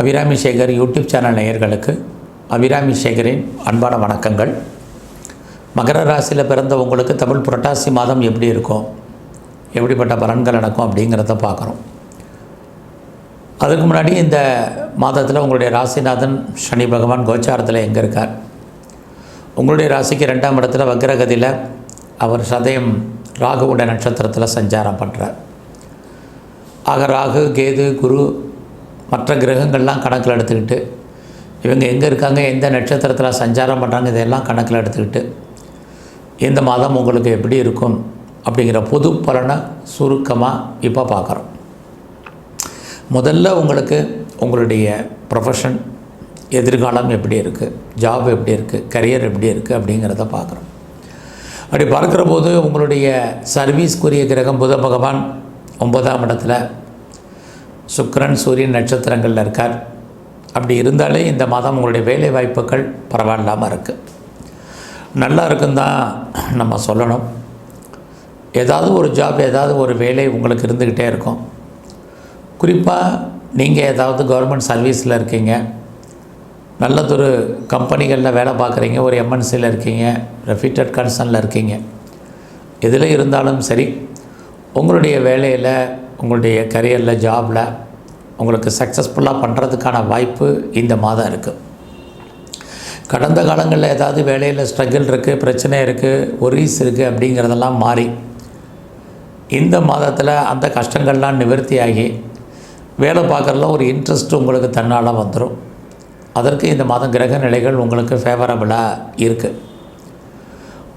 Abirami Sekar YouTube channel நேயர்களுக்கு அபிராமி சேகரின் அன்பான வணக்கங்கள். மகர ராசியில் பிறந்த உங்களுக்கு தமிழ் புரட்டாசி மாதம் எப்படி இருக்கும்? எப்படிப்பட்ட பலன்கள் நடக்கும் அப்படிங்கிறத பார்க்குறோம். அதுக்கு முன்னாடி இந்த மாதத்தில் உங்களுடைய ராசிநாதன் சனி பகவான் கோச்சாரத்தில் எங்கே இருக்கார்? உங்களுடைய ராசிக்கு ரெண்டாம் இடத்துல வக்ரகதியில் அவர் சதயம் ராகுவுடைய நட்சத்திரத்தில் சஞ்சாரம் பண்ணுறார் ஆக ராகு கேது குரு மற்ற கிரகங்கள்லாம் கணக்கில் எடுத்துக்கிட்டு இவங்க எங்கே இருக்காங்க எந்த நட்சத்திரத்தில் சஞ்சாரம் பண்ணுறாங்க இதெல்லாம் கணக்கில் எடுத்துக்கிட்டு இந்த மாதம் உங்களுக்கு எப்படி இருக்கும் அப்படிங்கிற பொது பலனை சுருக்கமாக இப்போ பார்க்குறோம். முதல்ல உங்களுக்கு உங்களுடைய ப்ரொஃபஷன் எதிர்காலம் எப்படி இருக்குது ஜாப் எப்படி இருக்குது கரியர் எப்படி இருக்குது அப்படிங்கிறத பார்க்குறோம். அப்படி பார்க்குற போது உங்களுடைய சர்வீஸ்க்குரிய கிரகம் புத பகவான் ஒன்பதாம் இடத்துல சுக்கரன் சூரியன் நட்சத்திரங்களில் இருக்கார். அப்படி இருந்தாலே இந்த மாதம் உங்களுடைய வேலை வாய்ப்புகள் பரவாயில்லாமல் இருக்குது நல்லா இருக்குன்னு தான் நம்ம சொல்லணும். ஏதாவது ஒரு ஜாப் ஏதாவது ஒரு வேலை உங்களுக்கு இருந்துக்கிட்டே இருக்கும். குறிப்பாக நீங்கள் ஏதாவது கவர்மெண்ட் சர்வீஸில் இருக்கீங்க. நல்லதொரு கம்பெனிகளில் வேலை பார்க்குறீங்க. ஒரு எம்என்சியில் இருக்கீங்க. ரெஃபிட்டட் கன்சர்னில் இருக்கீங்க. எதில் இருந்தாலும் சரி உங்களுடைய வேலையில் உங்களுடைய கரியரில் ஜாபில் உங்களுக்கு சக்ஸஸ்ஃபுல்லாக பண்ணுறதுக்கான வாய்ப்பு இந்த மாதம் இருக்குது கடந்த காலங்களில் ஏதாவது வேலையில் ஸ்ட்ரகிள் இருக்குது பிரச்சனை இருக்குது ஒரீஸ் இருக்குது அப்படிங்கிறதெல்லாம் மாறி இந்த மாதத்தில் அந்த கஷ்டங்கள்லாம் நிவர்த்தியாகி வேலை பார்க்குறதுல ஒரு இன்ட்ரெஸ்ட் உங்களுக்கு தன்னால் வந்துடும் அதற்கு இந்த மாதம் கிரக நிலைகள் உங்களுக்கு ஃபேவரபுளாக இருக்குது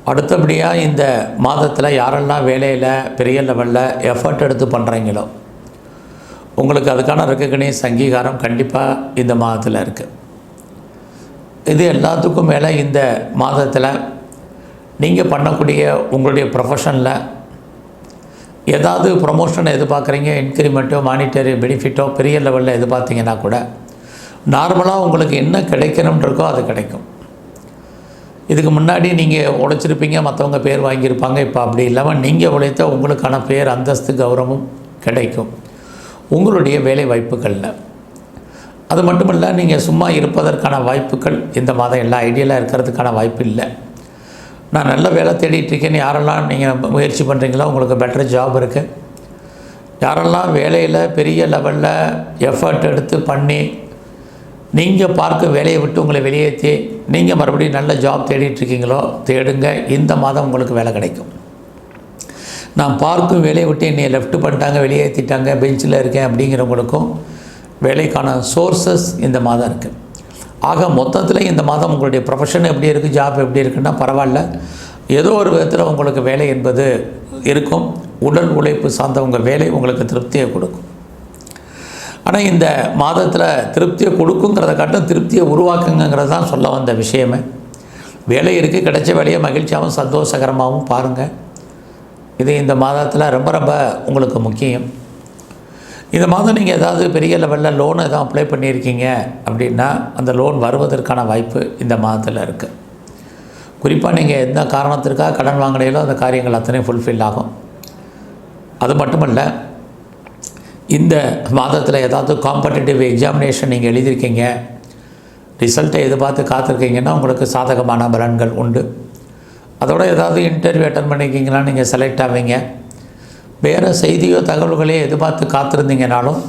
அடுத்தபடியாக இந்த மாதத்தில் யாரெல்லாம் வேலையில் பெரிய லெவலில் எஃபர்ட் எடுத்து பண்ணுறீங்களோ உங்களுக்கு அதுக்கான ரெக்கக்னைஸ் அங்கீகாரம் கண்டிப்பாக இந்த மாதத்தில் இருக்குது இது எல்லாத்துக்கும் மேலே இந்த மாதத்தில் நீங்கள் பண்ணக்கூடிய உங்களுடைய ப்ரொஃபஷனில் ஏதாவது ப்ரொமோஷன் எதிர்பார்க்குறீங்க இன்க்ரிமெண்ட்டோ மானிட்டரி பெனிஃபிட்டோ பெரிய லெவலில் எதிர்பார்த்தீங்கன்னா கூட நார்மலாக உங்களுக்கு என்ன கிடைக்கணும்னு இருக்கோ அது கிடைக்கும். இதுக்கு முன்னாடி நீங்கள் உழைச்சிருப்பீங்க மற்றவங்க பேர் வாங்கியிருப்பாங்க. இப்போ அப்படி இல்லாமல் நீங்கள் உழைத்த உங்களுக்கான பேர் அந்தஸ்து கௌரவம் கிடைக்கும். உங்களுடைய வேலை வாய்ப்புகளில். அது மட்டும் இல்லை நீங்கள் சும்மா இருப்பதற்கான வாய்ப்புகள் இந்த மாதம் எல்லா ஐடியலாக இருக்கிறதுக்கான வாய்ப்பு இல்லை. நான் நல்ல வேலை தேடிட்டுருக்கேன்னு யாரெல்லாம் நீங்கள் முயற்சி பண்ணுறீங்களோ உங்களுக்கு பெட்டர் ஜாப் இருக்குது யாரெல்லாம் வேலையில் பெரிய லெவலில் எஃபர்ட் எடுத்து பண்ணி நீங்கள் பார்க்க வேலையை விட்டு உங்களை வெளியேற்றி நீங்கள் மறுபடியும் நல்ல ஜாப் தேடிட்டுருக்கீங்களோ தேடுங்க. இந்த மாதம் உங்களுக்கு வேலை கிடைக்கும். நான் பார்க்கும் வேலையை விட்டு என்னை லெஃப்ட் பண்ணிட்டாங்க வெளியேற்றிட்டாங்க பெஞ்சில் இருக்கேன் அப்படிங்கிறவங்களுக்கும் வேலைக்கான சோர்ஸஸ் இந்த மாதம் இருக்குது ஆக மொத்தத்தில் இந்த மாதம் உங்களுடைய ப்ரொஃபஷன் எப்படி இருக்குது ஜாப் எப்படி இருக்குன்னா பரவாயில்ல. ஏதோ ஒரு விதத்தில் உங்களுக்கு வேலை என்பது இருக்கும். உடல் உழைப்பு சார்ந்த உங்கள் வேலை உங்களுக்கு திருப்தியை கொடுக்கும். ஆனால் இந்த மாதத்தில் திருப்தியை கொடுக்குங்கிறத காட்டும் திருப்தியை உருவாக்குங்கிறது தான் சொல்ல வந்த விஷயமே. வேலை இருக்குது கிடைச்ச வேலையை மகிழ்ச்சியாகவும் சந்தோஷகரமாகவும் பாருங்கள் இது இந்த மாதத்தில் ரொம்ப ரொம்ப உங்களுக்கு முக்கியம். இந்த மாதம் நீங்கள் ஏதாவது பெரிய லெவலில் லோன் எதாவது அப்ளை பண்ணியிருக்கீங்க அப்படின்னா அந்த லோன் வருவதற்கான வாய்ப்பு இந்த மாதத்தில் இருக்குது குறிப்பாக நீங்கள் எந்த காரணத்திற்காக கடன் வாங்கினீங்களோ அந்த காரியங்கள் அத்தனையும் ஃபுல்ஃபில் ஆகும். அது மட்டுமல்ல இந்த மாதத்தில் ஏதாவது காம்படிட்டிவ் எக்ஸாமினேஷன் நீங்கள் எழுதியிருக்கீங்க ரிசல்ட்டை எதிர்பார்த்து காத்திருக்கீங்கன்னா உங்களுக்கு சாதகமான பலன்கள் உண்டு. அதோட ஏதாவது இன்டர்வியூ அட்டன் பண்ணியிருக்கீங்கன்னா நீங்கள் செலக்ட் ஆவீங்க. வேறு செய்தியோ தகவல்களையோ எதிர்பார்த்து காத்திருந்தீங்கனாலும்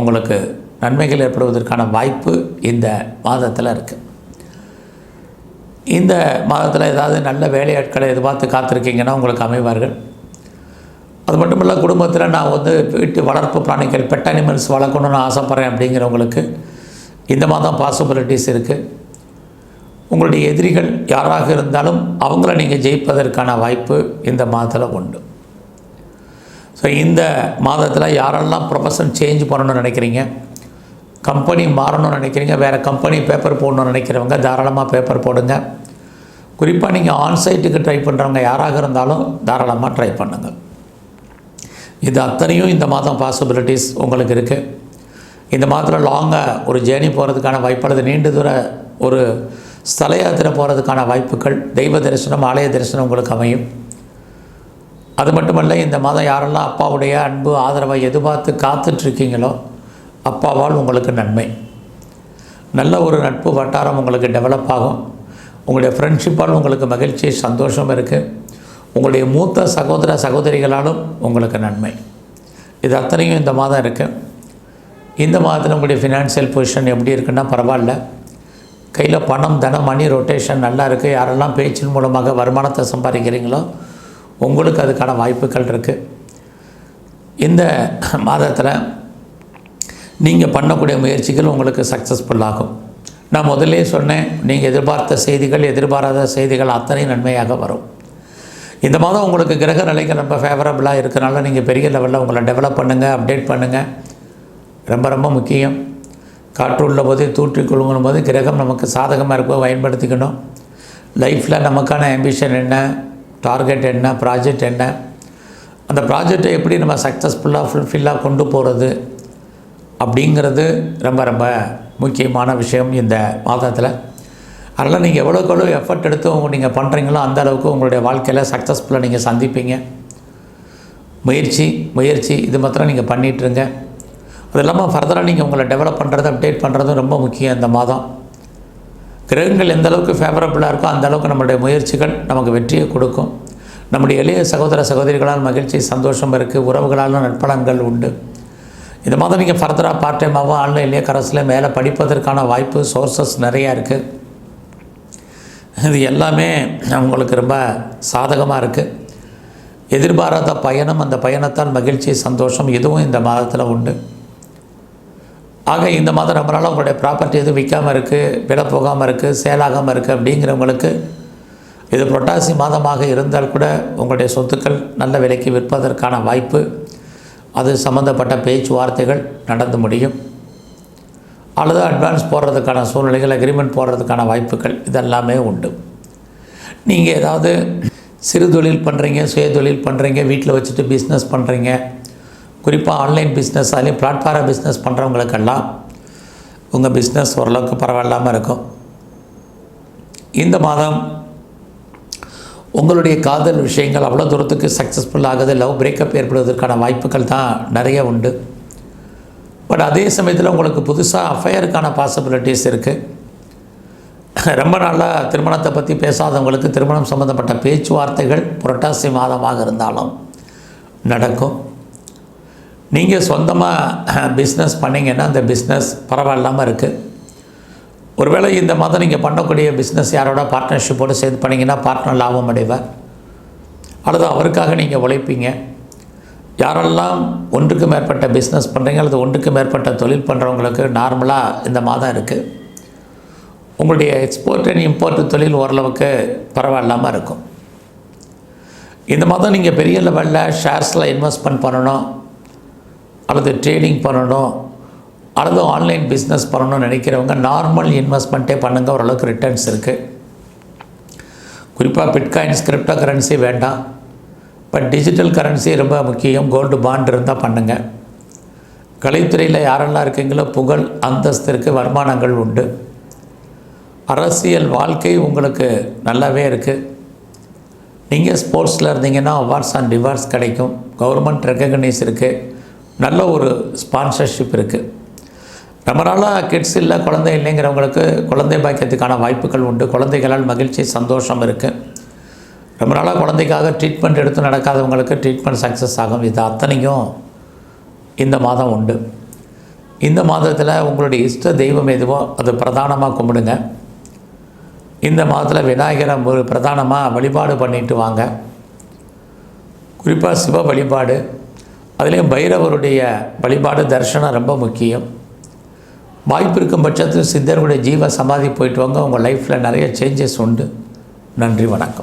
உங்களுக்கு நன்மைகள் ஏற்படுவதற்கான வாய்ப்பு இந்த மாதத்தில் இருக்குது இந்த மாதத்தில் ஏதாவது நல்ல வேலையாட்களை எதிர்பார்த்து காத்திருக்கீங்கன்னா உங்களுக்கு அமைவார்கள். அது மட்டும் இல்லை குடும்பத்தில் நான் வந்து வீட்டு வளர்ப்பு பிராணிகள் பெட் அனிமல்ஸ் வளர்க்கணும்னு ஆசைப்பட்றேன் அப்படிங்கிறவங்களுக்கு இந்த மாதம் பாசிபிலிட்டிஸ் இருக்குது உங்களுடைய எதிரிகள் யாராக இருந்தாலும் அவங்கள நீங்கள் ஜெயிப்பதற்கான வாய்ப்பு இந்த மாதத்தில் உண்டு. ஸோ இந்த மாதத்தில் யாரெல்லாம் ப்ரொஃபஷன் சேஞ்ச் பண்ணணும்னு நினைக்கிறீங்க? கம்பெனி மாறணும்னு நினைக்கிறீங்க? வேறு கம்பெனி பேப்பர் போடணும்னு நினைக்கிறவங்க தாராளமாக பேப்பர் போடுங்க. குறிப்பாக நீங்கள் ஆன்சைட்டுக்கு ட்ரை பண்ணுறவங்க யாராக இருந்தாலும் தாராளமாக ட்ரை பண்ணுங்கள் இது அத்தனையும் இந்த மாதம் பாசிபிலிட்டிஸ் உங்களுக்கு இருக்குது இந்த மாதத்தில் லாங்காக ஒரு ஜேர்னி போகிறதுக்கான வாய்ப்பு அல்லது நீண்ட தூர ஒரு ஸ்தல யாத்திரை போகிறதுக்கான வாய்ப்புகள் தெய்வ தரிசனம் ஆலய தரிசனம் உங்களுக்கு அமையும். அது மட்டுமல்ல இந்த மாதம் யாரெல்லாம் அப்பாவுடைய அன்பு ஆதரவை எதிர்பார்த்து காத்துட்ருக்கீங்களோ அப்பாவால் உங்களுக்கு நன்மை. நல்ல ஒரு நட்பு வட்டாரம் உங்களுக்கு டெவலப் ஆகும். உங்களுடைய ஃப்ரெண்ட்ஷிப்பால் உங்களுக்கு மகிழ்ச்சி சந்தோஷம் இருக்குது உங்களுடைய மூத்த சகோதர சகோதரிகளாலும் உங்களுக்கு நன்மை. இது அத்தனையும் இந்த மாதம் இருக்குது இந்த மாதத்தில் உங்களுடைய ஃபினான்ஷியல் பொசிஷன் எப்படி இருக்குன்னா பரவாயில்ல. கையில் பணம் தனம் மணி ரொட்டேஷன் நல்லா இருக்குது யாரெல்லாம் பேச்சின் மூலமாக வருமானத்தை சம்பாதிக்கிறீங்களோ உங்களுக்கு அதுக்கான வாய்ப்புகள் இருக்குது இந்த மாதத்தில் நீங்கள் பண்ணக்கூடிய முயற்சிகள் உங்களுக்கு சக்ஸஸ்ஃபுல் ஆகும். நான் முதல்லே சொன்னேன் நீங்கள் எதிர்பார்த்த செய்திகள் எதிர்பாராத செய்திகள் அத்தனை நன்மையாக வரும். இந்த மாதம் உங்களுக்கு கிரக நிலைகள் ரொம்ப ஃபேவரபுளாக இருக்கிறனால நீங்கள் பெரிய லெவலில் உங்களை டெவலப் பண்ணுங்கள் அப்டேட் பண்ணுங்கள் ரொம்ப ரொம்ப முக்கியம். காற்று உள்ள போதே தூற்றிக்கொள்ளும் போது கிரகம் நமக்கு சாதகமாக இருப்போ பயன்படுத்திக்கணும். லைஃப்பில் நமக்கான ஆம்பிஷன் என்ன டார்கெட் என்ன ப்ராஜெக்ட் என்ன? அந்த ப்ராஜெக்டை எப்படி நம்ம சக்ஸஸ்ஃபுல்லாக ஃபுல்ஃபில்லாக கொண்டு போகிறது அப்படிங்கிறது ரொம்ப ரொம்ப முக்கியமான விஷயம் இந்த மாதத்தில். அதனால் நீங்கள் எவ்வளோக்கு எவ்வளோ எஃபர்ட் எடுத்து உங்க நீங்கள் பண்ணுறீங்களோ அந்த அளவுக்கு உங்களுடைய வாழ்க்கையில் சக்ஸஸ்ஃபுல்லாக நீங்கள் சந்திப்பீங்க. முயற்சி முயற்சி இது மாத்திரம் நீங்கள் பண்ணிகிட்ருங்க அது இல்லாமல் ஃபர்தராக நீங்கள் உங்களை டெவலப் பண்ணுறது அப்டேட் பண்ணுறதும் ரொம்ப முக்கியம் இந்த மாதம். கிரகங்கள் எந்த அளவுக்கு ஃபேவரபுளாக இருக்கோ அந்த அளவுக்கு நம்மளுடைய முயற்சிகள் நமக்கு வெற்றியை கொடுக்கும். நம்முடைய எளிய சகோதர சகோதரிகளால் மகிழ்ச்சி சந்தோஷம் இருக்குது உறவுகளாலும் நற்பலன்கள் உண்டு. இந்த மாதம் நீங்கள் ஃபர்தராக பார்ட் டைமாகவும் ஆன்லைன்லேயே கரஸில் மேலே படிப்பதற்கான வாய்ப்பு சோர்சஸ் நிறையா இருக்குது இது எல்லாமே உங்களுக்கு ரொம்ப சாதகமாக இருக்குது எதிர்பாராத பயணம் அந்த பயணத்தால் மகிழ்ச்சி சந்தோஷம் இதுவும் இந்த மாதத்தில் உண்டு. ஆக இந்த மாதம் ரொம்ப நாளாக உங்களுடைய ப்ராப்பர்ட்டி எதுவும் விற்காமல் இருக்குது விலை போகாமல் இருக்குது சேலாகாமல் இருக்குது அப்படிங்கிறவங்களுக்கு இது புரட்டாசி மாதமாக இருந்தால் கூட உங்களுடைய சொத்துக்கள் நல்ல விலைக்கு விற்பதற்கான வாய்ப்பு அது சம்மந்தப்பட்ட பேச்சுவார்த்தைகள் நடந்து முடியும். அல்லது அட்வான்ஸ் போடுறதுக்கான சூழ்நிலைகள் அக்ரிமெண்ட் போடுறதுக்கான வாய்ப்புகள் இதெல்லாமே உண்டு. நீங்கள் ஏதாவது சிறு தொழில் பண்ணுறீங்க சுய தொழில் பண்ணுறீங்க வீட்டில் வச்சுட்டு பிஸ்னஸ் பண்ணுறீங்க குறிப்பாக ஆன்லைன் பிஸ்னஸ் அதுலேயும் பிளாட்ஃபார்ம் பிஸ்னஸ் பண்ணுறவங்களுக்கெல்லாம் உங்கள் பிஸ்னஸ் ஓரளவுக்கு பரவாயில்லாமல் இருக்கும். இந்த மாதம் உங்களுடைய காதல் விஷயங்கள் அவ்வளோ தூரத்துக்கு சக்ஸஸ்ஃபுல் ஆகுது லவ் பிரேக்கப் ஏற்படுவதற்கான வாய்ப்புகள் தான் நிறைய உண்டு. பட் அதே சமயத்தில் உங்களுக்கு புதுசாக அஃபையருக்கான பாசிபிலிட்டிஸ் இருக்குது ரொம்ப நாளாக திருமணத்தை பற்றி பேசாதவங்களுக்கு திருமணம் சம்மந்தப்பட்ட பேச்சுவார்த்தைகள் புரட்டாசி மாதமாக இருந்தாலும் நடக்கும். நீங்கள் சொந்தமாக பிஸ்னஸ் பண்ணிங்கன்னா அந்த பிஸ்னஸ் பரவாயில்லாமல் இருக்குது ஒருவேளை இந்த மாதம் நீங்கள் பண்ணக்கூடிய பிஸ்னஸ் யாரோட பார்ட்னர்ஷிப்போடு சேர்ந்து பண்ணிங்கன்னா பார்ட்னர் லாபம் அடைவார். அல்லது அவருக்காக நீங்கள் உழைப்பீங்க. யாரெல்லாம் ஒன்றுக்கு மேற்பட்ட பிஸ்னஸ் பண்ணுறீங்க அல்லது ஒன்றுக்கு மேற்பட்ட தொழில் பண்ணுறவங்களுக்கு நார்மலாக இந்த மாதம் இருக்குது உங்களுடைய எக்ஸ்போர்ட் அண்ட் இம்போர்ட் தொழில் ஓரளவுக்கு பரவாயில்லாமல் இருக்கும். இந்த மாதம் நீங்கள் பெரிய லெவலில் ஷேர்ஸில் இன்வெஸ்ட்மெண்ட் பண்ணணும். அல்லது ட்ரேடிங் பண்ணணும். அல்லது ஆன்லைன் பிஸ்னஸ் பண்ணணும்னு நினைக்கிறவங்க நார்மல் இன்வெஸ்ட்மெண்ட்டே பண்ணுங்கள் ஓரளவுக்கு ரிட்டர்ன்ஸ் இருக்குது குறிப்பாக பிட்காயின்ஸ் கிரிப்டோ கரன்சி வேண்டாம். பட் டிஜிட்டல் கரன்சி ரொம்ப முக்கியம். கோல்டு பாண்ட் இருந்தால் பண்ணுங்கள் கலைத்துறையில் யாரெல்லாம் இருக்கீங்களோ புகழ் அந்தஸ்திற்கு வருமானங்கள் உண்டு. அரசியல் வாழ்க்கை உங்களுக்கு நல்லாவே இருக்குது நீங்கள் ஸ்போர்ட்ஸில் இருந்தீங்கன்னா அவார்ட்ஸ் அண்ட் ரிவார்ட்ஸ் கிடைக்கும். கவர்மெண்ட் ரெக்கக்னைஸ் இருக்குது நல்ல ஒரு ஸ்பான்சர்ஷிப் இருக்குது நம்மளால் கிட்ஸ் இல்லை குழந்தை இல்லைங்கிறவங்களுக்கு குழந்தை பாக்கியத்துக்கான வாய்ப்புகள் உண்டு. குழந்தைகளால் மகிழ்ச்சி சந்தோஷம் இருக்குது ரொம்ப நாளாக குழந்தைக்காக ட்ரீட்மெண்ட் எடுத்து நடக்காதவங்களுக்கு ட்ரீட்மெண்ட் சக்ஸஸ் ஆகும். இது அத்தனையும் இந்த மாதம் உண்டு. இந்த மாதத்தில் உங்களுடைய இஷ்ட தெய்வம் எதுவோ அது பிரதானமாக கும்பிடுங்க. இந்த மாதத்தில் விநாயகரை ஒரு பிரதானமாக வழிபாடு பண்ணிட்டு வாங்க. குறிப்பாக சிவ வழிபாடு. அதுலேயும் பைரவருடைய வழிபாடு தரிசனம் ரொம்ப முக்கியம். வாய்ப்பு இருக்கும் பட்சத்தில் சித்தருடைய ஜீவ சமாதி போயிட்டு வாங்க. உங்கள் லைஃப்பில் நிறைய சேஞ்சஸ் உண்டு. நன்றி வணக்கம்.